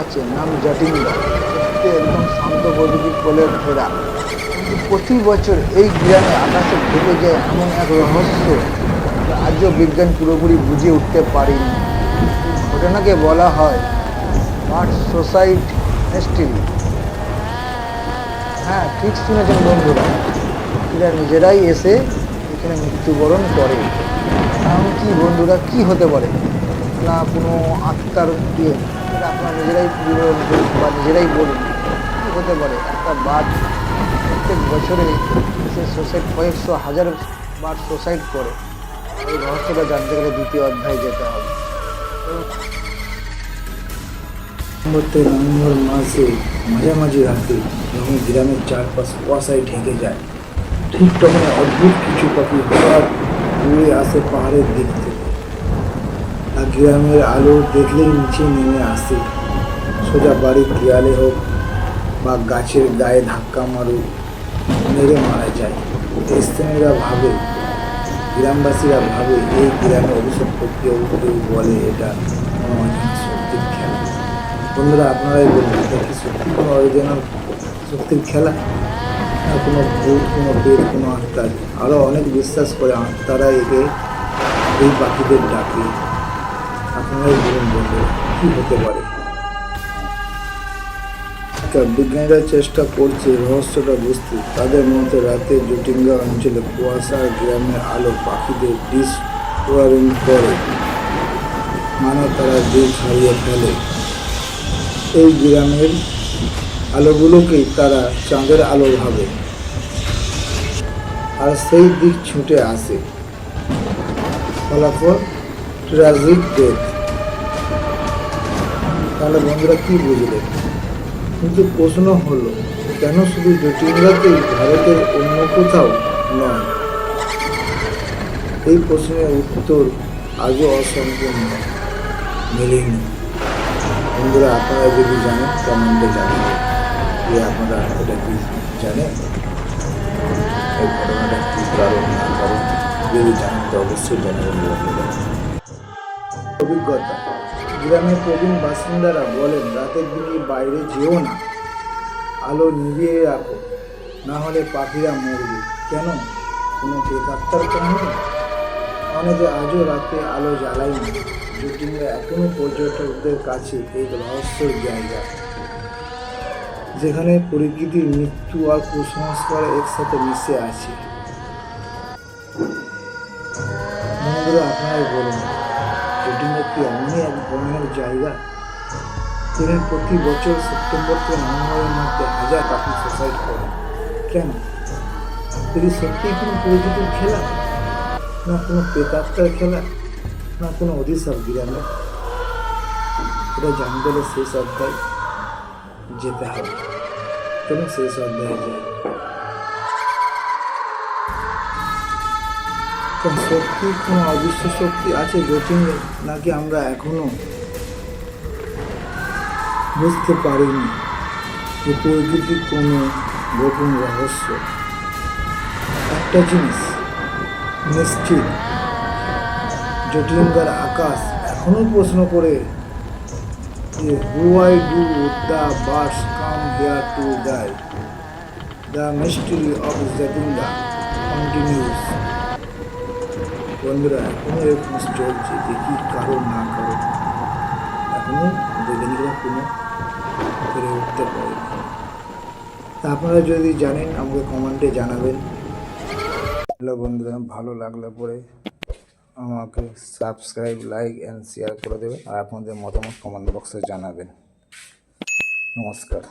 আছে, নাম জটিঙ্গা একদম শান্ত প্রকৃতির কোলে ঘেরা। প্রতি বছর এই গ্রামে আকাশে ঘটে যায় এমন এক রহস্য আজও বিজ্ঞান পুরোপুরি বুঝে উঠতে পারেনি। ঘটনাকে বলা হয় বার্ড সোসাইট নেস্টিল হ্যাঁ ঠিক শুনেছেন বন্ধুরা। এরা নিজেরাই এসে এখানে মৃত্যুবরণ করে। কারণ কি বন্ধুরা, কি হতে পারে? না কোনো আত্মার ইয়ে এটা আপনারা নিজেরাই বা নিজেরাই বলুন, কী হতে পারে? একটা বাদ প্রত্যেক বছরে সে সোসাইড কয়েকশো হাজার বার সোসাইড করে। এই রহস্যটা জানতে গেলে দ্বিতীয় অধ্যায়ে যেতে হবে। তো নভেম্বর মাসে মাঝামাঝি রাতে যখন গ্রামের চারপাশ কুয়াশায় ঢেকে যায়, ঠিক তখন অদ্ভুত কিছু পাখি হঠাৎ উড়ে আসে পাহাড়ের দিক থেকে। গ্রামের আলো দেখলেই নিচে নেমে আসে। সোজা বাড়ির দেয়ালে হোক বা গাছের গায়ে ধাক্কা মারুক, মেরে মারা যায়। স্থানীয়রা ভাবে, গ্রামবাসীরা ভাবে এই গ্রামে অভিশপ্ত কেউ কেউ বলে এটা শক্তির খেলা। বন্ধুরা, আপনারাই বলুন, এটা কি সত্যি কোনো অরিজিনাল শক্তির খেলা? না কোনো ভূত, কোনো বেদ, কোনো আত্মার? আরও অনেক বিশ্বাস করে আত্মারা একে এই পাখিদের ডাকে। কী হতে পারে? বিজ্ঞানীরা চেষ্টা করছে রহস্যটা বুঝতে। তাদের মধ্যে রাতে জটিঙ্গা অঞ্চলে কুয়াশা গ্রামের আলো, পাখিদের ডিসওয়ারিং করে। মানে তারা দিক হারিয়ে ফেলে। এই গ্রামের আলোগুলোকেই তারা চাঁদের আলো ভাবে। আর সেই দিক ছুটে আসে। ফলাফল ট্রাজিক ডেথ তাহলে বন্ধুরা কি বুঝলেন কিন্তু প্রশ্ন হলো, কেন শুধু জটিলরাতেই ভারতের অন্য কোথাও নয়? এই প্রশ্নের উত্তর আজও অসম্পূর্ণ, মেলেনি। বন্ধুরা, আপনারা যদি জানেন, কমেন্টে জানাবেন যে আপনারা এটা কি জানেন? এই ঘটনাটা কি কারণ না কারণ যদি জানেন, তো অবশ্যই জানাবেন। অভিজ্ঞতা। গ্রামের প্রবীণ বাসিন্দারা বলেন, রাতের দিকে বাইরে যেও না। আলো নিভিয়ে রাখো। না হলে পাখিরা মরবে। কেন? কোনো বেকাত্তার কারণে অনেকে আজও রাতে আলো জ্বালায়নি জটিলরা এখনও পর্যটকদের কাছে এক রহস্যের জায়গা। যেখানে প্রকৃতির মৃত্যু আর কুসংস্কার একসাথে মিশে আছে। বন্ধুরা আপনারাই বলুন। জটিল কি এমনই এক ধরনের জায়গা। তিনি প্রতি বছর সেপ্টেম্বর থেকে নভেম্বরের মধ্যে হাজার পাখি সুসাইড করে কেন? এটি সত্যিই কোনো প্রকৃতির খেলা? না কোনো প্রেতাত্মার খেলা? না কোনো অধিশাপ গ্রামে এটা জানতে হলে শেষ অধ্যায় যেতে হবে। চলুন শেষ অধ্যায়ে যাই। তো সত্যি কোনো অদৃশ্য শক্তি আছে জটিলে নাকি আমরা এখনও বুঝতে পারিনি? যে প্রকৃতির কোনো গোপন রহস্য। একটা জিনিস নিশ্চিত জটিলঙ্গার আকাশ এখনও প্রশ্ন করে যে who I do the birds come here to die the mystery of Jatinga continues বন্ধুরা, এখনও এই খোঁজ চলছে যে কি কারণ না কারণ এখনও বৈজ্ঞানিকরা কোনো করে উঠতে পারেনি। আপনারা যদি জানেন, আমাকে কমেন্টে জানাবেন। হ্যালো বন্ধুরা, ভালো লাগলে পরে আমাকে সাবস্ক্রাইব, লাইক অ্যান্ড শেয়ার করে দেবেন। আর আপনাদের মতামত কমেন্ট বক্সে জানাবেন। নমস্কার।